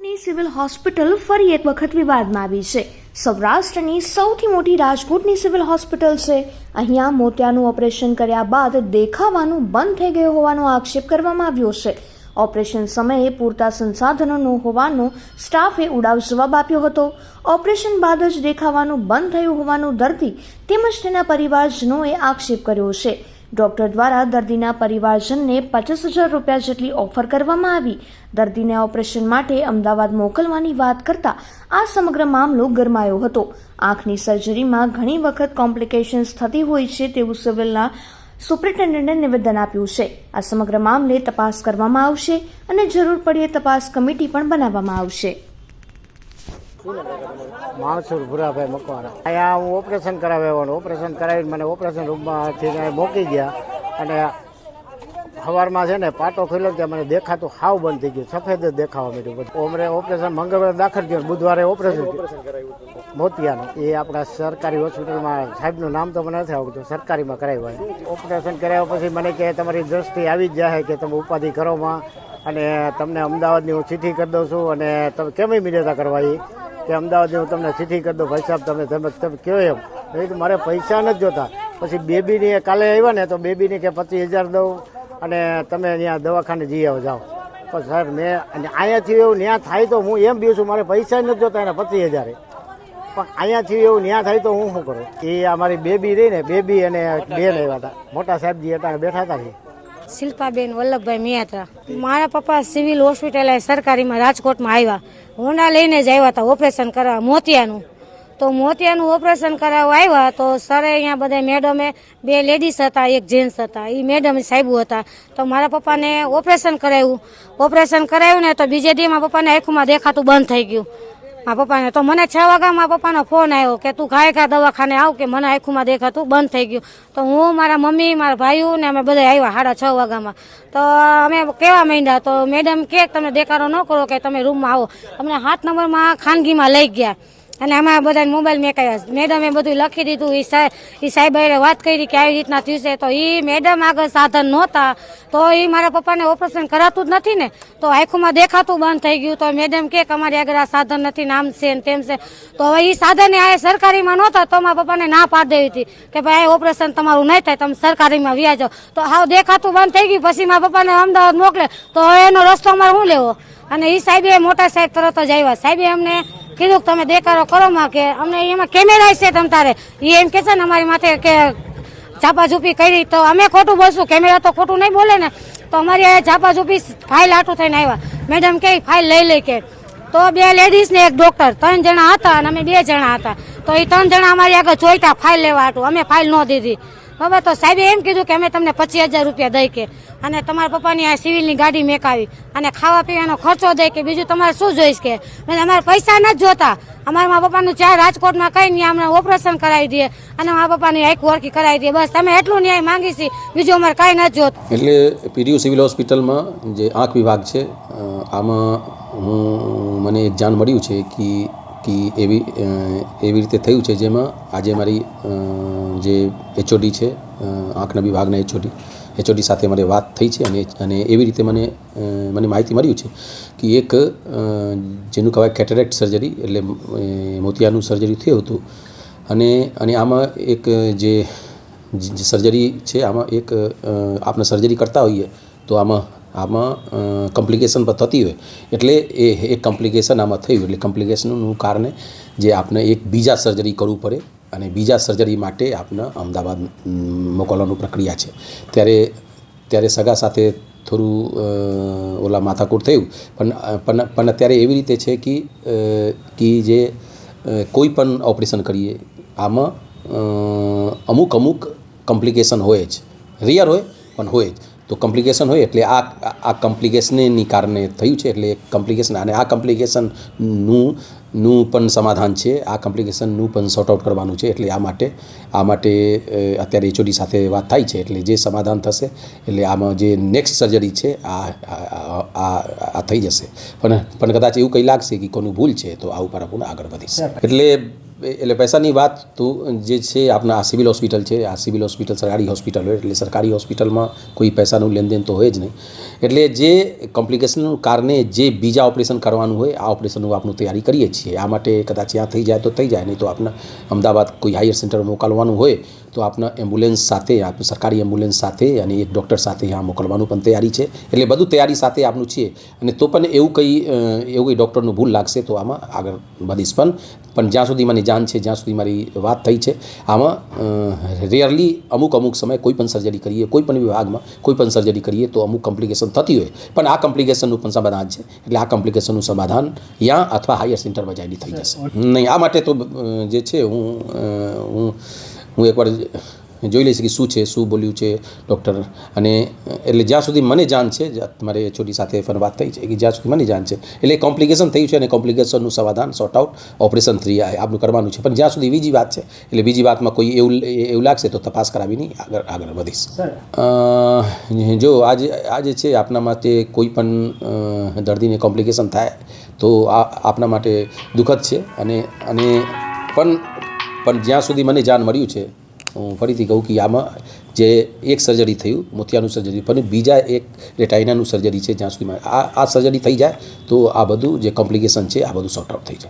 ની civil hospital ફરી એક વખત વિવાદમાં આવી છે. સૌરાષ્ટ્રની સૌથી મોટી રાજકોટની સિવિલ હોસ્પિટલ છે. અહીંયા મોતિયાનું ઓપરેશન કર્યા બાદ દેખાવાનું બંધ થઈ ગયું હોવાનો આક્ષેપ કરવામાં આવ્યો છે. ઓપરેશન સમયે પૂરતા સંસાધનો ન હોવાનો સ્ટાફે ઉડાવ જવાબ આપ્યો હતો. ઓપરેશન બાદ જ દેખાવાનું બંધ થયું હોવાનું દર્દી તેમજ તેના પરિવારજનોએ આક્ષેપ કર્યો છે. ડોક્ટર દ્વારા દર્દીના પરિવારજનને પચાસ હજાર રૂપિયા જેટલી ઓફર કરવામાં આવી. દર્દીને ઓપરેશન માટે અમદાવાદ મોકલવાની વાત કરતા આ સમગ્ર મામલો ગરમાયો હતો. આંખની સર્જરીમાં ઘણી વખત કોમ્પ્લિકેશન્સ થતી હોય છે તેવું સિવિલના સુપ્રિન્ટેન્ડન્ટે નિવેદન આપ્યું છે. આ સમગ્ર મામલે તપાસ કરવામાં આવશે અને જરૂર પડીએ તપાસ કમિટી પણ બનાવવામાં આવશે. માણસુર ભુરાભાઈ મકવાણા. અહીંયા હું ઓપરેશન કરાવ્યા ઓપરેશન કરાવીને મને ઓપરેશન રૂમમાંથી મોકી ગયા અને સવારમાં છે ને પાટો ખુલ્યો ત્યાં મને દેખાતું હાવ બંધ થઈ ગયું. સફેદ જ દેખાવા મળ્યું બધું. ઓમરે ઓપરેશન મંગળવારે દાખલ થયું બુધવારે ઓપરેશન મોતિયાનું. એ આપણા સરકારી હોસ્પિટલમાં સાહેબનું નામ તો મને નથી આવડતું. સરકારીમાં કરાવ્યું ઓપરેશન કરાવ્યા પછી મને કે તમારી દ્રષ્ટિ આવી જ જાય કે તમે ઉપાધિ કરોમાં અને તમને અમદાવાદની હું ચિઠ્ઠી કરી દઉં છું અને તમે કેમ મીડિયા કરવા એ કે અમદાવાદ હું તમને ચિઠ્ઠી કરી દઉં, ભાઈ સાહેબ, તમે તમે તમે કહો એમ. મેં મારે પૈસા નથી જોતા. પછી બેબીની કાલે આવ્યા ને, તો બેબીની કે પચીસ હજાર દઉં અને તમે અહીંયા દવાખાને જઈ આવો, જાઓ. પણ સર મેં અહીંયાથી એવું ત્યાં થાય તો હું એમ બી છું, મારે પૈસા નથી જોતા એને પચીસ હજારે પણ અહીંયાથી એવું ત્યાં થાય તો હું શું કરું? એ અમારી બેબી રહી ને, બેબી અને બેન આવ્યા હતા. મોટા સાહેબજી હતા બેઠા હતા શિલ્પાબેન વલ્લભભાઈ મિયાત્રા મારા પપ્પા સિવિલ હોસ્પિટલ સરકારીમાં રાજકોટમાં આવ્યા. હોન્ડા લઈને જ આવ્યા હતા ઓપરેશન કરવા મોતિયાનું. તો મોતિયાનું ઓપરેશન કરાવવા આવ્યા તો સરે અહીંયા બધા મેડમે બે લેડીઝ હતા, એક જેન્ટ્સ હતા. એ મેડમ સાહેબુ હતા. તો મારા પપ્પાને ઓપરેશન કરાવ્યું. ઓપરેશન કરાવ્યું ને તો બીજે દીમાં પપ્પાને આંખમાં દેખાતું બંધ થઈ ગયું. મારા પપ્પાને તો મને છ વાગ્યા મારા પપ્પાનો ફોન આવ્યો કે તું ઘાય ઘા દવાખાને આવ કે મને આંખમાં દેખાતું બંધ થઈ ગયું. તો હું, મારા મમ્મી, મારા ભાઈઓ ને અમે બધા આવ્યા સાડા છ વાગ્યામાં. તો અમે કેવા માંડ્યા? તો મેડમ કે તમે દેખાડો ન કરો કે તમે રૂમમાં આવો. અમને સાત નંબરમાં ખાનગીમાં લઈ ગયા. અને આમાં બધા મોબાઈલ મેકાયા મેડમે બધું લખી દીધું. એ સાહેબ એ સાહેબે વાત કરી કે આવી રીતના થયું છે. તો એ મેડમ આગળ સાધન નહોતા. તો એ મારા પપ્પાને ઓપરેશન કરાતું જ નથી ને. તો આંખોમાં દેખાતું બંધ થઈ ગયું. તો મેડમ કે અમારી આગળ આ સાધન નથી નામ છે ને તેમ છે. તો હવે એ સાધન આ સરકારીમાં નહોતા. તો મારા પપ્પાને ના પાડી દેવી હતી કે ભાઈ ઓપરેશન તમારું નહીં થાય. તમે સરકારીમાં વ્યાજો તો હાવ દેખાતું બંધ થઈ ગયું. પછી મારા પપ્પાને અમદાવાદ મોકલે. તો એનો રસ્તો અમારે શું લેવો? અને એ સાહેબે મોટા સાહેબ તરત જ આવ્યા. સાહેબે અમને કીધું તમે દેખાડો, કરો કે અમને એમાં કેમેરા છે તમ તારે. એ એમ કે છે ને અમારી માથે કે ઝાપાઝૂપી કરી તો અમે ખોટું બોલશું. કેમેરા તો ખોટું નહીં બોલે ને, તો અમારી આ ઝાપાઝૂપી ફાઇલ આટું થઈને આવ્યા. મેડમ કે ફાઇલ લઈ લઈ કે. તો બે લેડીઝ ને એક ડોક્ટર ત્રણ જણા હતા અને અમે બે જણા હતા. તો એ ત્રણ જણા અમારી આગળ જોઈતા ફાઇલ લેવા હતું અમે ફાઇલ ન દીધી. બરાબર તો સાહેબે એમ કીધું કે અમે તમને પચીસ હજાર રૂપિયા દઈ કે. અને તમારા પપ્પાની આ સિવિલની ગાડી મેકાવી. અને ખાવા પીવાનો ખર્ચો દઈ કે. બીજું તમારે શું જોઈશ કે? અમારે પૈસા નથી જોતા. અમારા મા પપ્પાનું ચાર રાજકોટમાં કઈ નહીં અમને ઓપરેશન કરાવી દે અને મા પપ્પાની એક વર્કી કરાવી દે બસ, તમે એટલું ન્યાય માંગી છીએ બીજું અમારે કાંઈ નથી જોત. એટલે પીડીયુ સિવિલ હોસ્પિટલમાં જે આંખ વિભાગ છે આમાં હું, મને એક જાણ મળ્યું છે કે કે એવી એવી રીતે થયું છે જેમાં આજે મારી જે એચઓડી છે આંખના વિભાગના એચઓડી એચઓડી સાથે મારે વાત થઈ છે અને અને એવી રીતે મને મને માહિતી મળ્યું છે કે એક જેનું કહેવાય કેટરેક્ટ સર્જરી એટલે મોતિયાનું સર્જરી થયું હતું. અને અને આમાં એક જે સર્જરી છે, આમાં એક આપણે સર્જરી કરતા હોઈએ તો આમાં આમાં કમ્પ્લિકેશન થતી હોય. એટલે એ એક કોમ્પ્લિકેશન આમાં થયું. એટલે કોમ્પ્લિકેશનનું કારણે જે આપણે એક બીજા સર્જરી કરવું પડે અને બીજા સર્જરી માટે આપણે અમદાવાદ મોકલવાનું પ્રક્રિયા છે. ત્યારે ત્યારે સગા સાથે થોડું ઓલા માથાકૂટ થયું. પણ પણ પણ અત્યારે એવી રીતે છે કે કે જે કોઈ પણ ઓપરેશન કરીએ, આમાં અમુક અમુક કમ્પ્લિકેશન હોય જ. રિયર હોય, પણ હોય જ. તો કમ્પ્લિકેશન હોય એટલે આ આ કમ્પ્લિકેશનની કારણે થયું છે, એટલે કમ્પ્લિકેશન અને આ કમ્પ્લિકેશનનું નું પણ સમાધાન છે. આ કોમ્પ્લિકેશનનું પણ સોર્ટ આઉટ કરવાનું છે. એટલે આ માટે આ માટે અત્યારે એચઓડી સાથે વાત થાય છે. એટલે જે સમાધાન થશે એટલે આમાં જે નેક્સ્ટ સર્જરી છે આ આ- આ થઈ જશે. પણ પણ કદાચ એવું કંઈ લાગશે કે કોનું ભૂલ છે તો આ ઉપર આપણને આગળ વધીશ. એટલે એટલે પૈસાની વાત તો જે છે આપણા આ સિવિલ હોસ્પિટલ છે આ સિવિલ હોસ્પિટલ સરકારી હોસ્પિટલ હોય એટલે સરકારી હોસ્પિટલમાં કોઈ પૈસાનું લેનદેન તો હોય જ નહીં. એટલે જે કોમ્પ્લિકેશનનું કારણે જે બીજા ઓપરેશન કરવાનું હોય આ ઓપરેશનનું આપણું તૈયારી કરીએ છીએ. આ માટે કદાચ ત્યાં થઈ જાય તો થઈ જાય, નહીં તો આપણે અમદાવાદ કોઈ હાયર સેન્ટર મોકલવાનું હોય, તો આપણા એમ્બ્યુલન્સ સાથે આપણે સરકારી એમ્બ્યુલન્સ સાથે અને એક ડૉક્ટર સાથે આ મોકલવાનું પણ તૈયારી છે. એટલે બધું તૈયારી સાથે આપણું છે અને તો પણ એવું કંઈ એવું કંઈ ડૉક્ટરનું ભૂલ લાગશે તો આમાં આગળ વધીશ પણ. પણ જ્યાં સુધી મને જાણ છે, જ્યાં સુધી મારી વાત થઈ છે, આમાં રેયરલી અમુક અમુક સમય કોઈ પણ સર્જરી કરીએ, કોઈ પણ વિભાગમાં કોઈ પણ સર્જરી કરીએ તો અમુક કોમ્પ્લિકેશન થતી હોય. પણ આ કોમ્પ્લિકેશનનું પણ સમાધાન છે. એટલે આ કોમ્પ્લિકેશનનું સમાધાન યા અથવા હાયર જઈને થઈ જશે. નહીં આ માટે તો જે છે હું હું હું એકવાર જોઈ લઈશ કે શું છે શું બોલ્યું છે ડૉક્ટર અને એટલે જ્યાં સુધી મને જાણ છે મારે છોટી સાથે પણ વાત થઈ છે કે જ્યાં સુધી મને જાણ છે. એટલે કોમ્પ્લિકેશન થયું છે અને કોમ્પ્લિકેશનનું સમાધાન સોર્ટ આઉટ ઓપરેશન થ્રી આપનું કરવાનું છે. પણ જ્યાં સુધી બીજી વાત છે એટલે બીજી વાતમાં કોઈ એવું એવું લાગશે તો તપાસ કરાવીને આગળ આગળ વધીશ. જો આજે આજે છે આપના માટે કોઈ પણ દર્દીને કોમ્પ્લિકેશન થાય તો આ આપના માટે દુઃખદ છે. અને અને પણ પણ જ્યાં સુધી મને જાણ મળ્યું છે હું ફરીથી કહું કે આમાં જે એક સર્જરી થયું, મોતિયાનું સર્જરી પણ બીજા એક રેટાઇનાનું સર્જરી છે, જ્યાં સુધીમાં આ આ સર્જરી થઈ જાય, તો આ બધું જે કોમ્પ્લિકેશન છે, આ બધું સોર્ટ આઉટ થઈ જાય.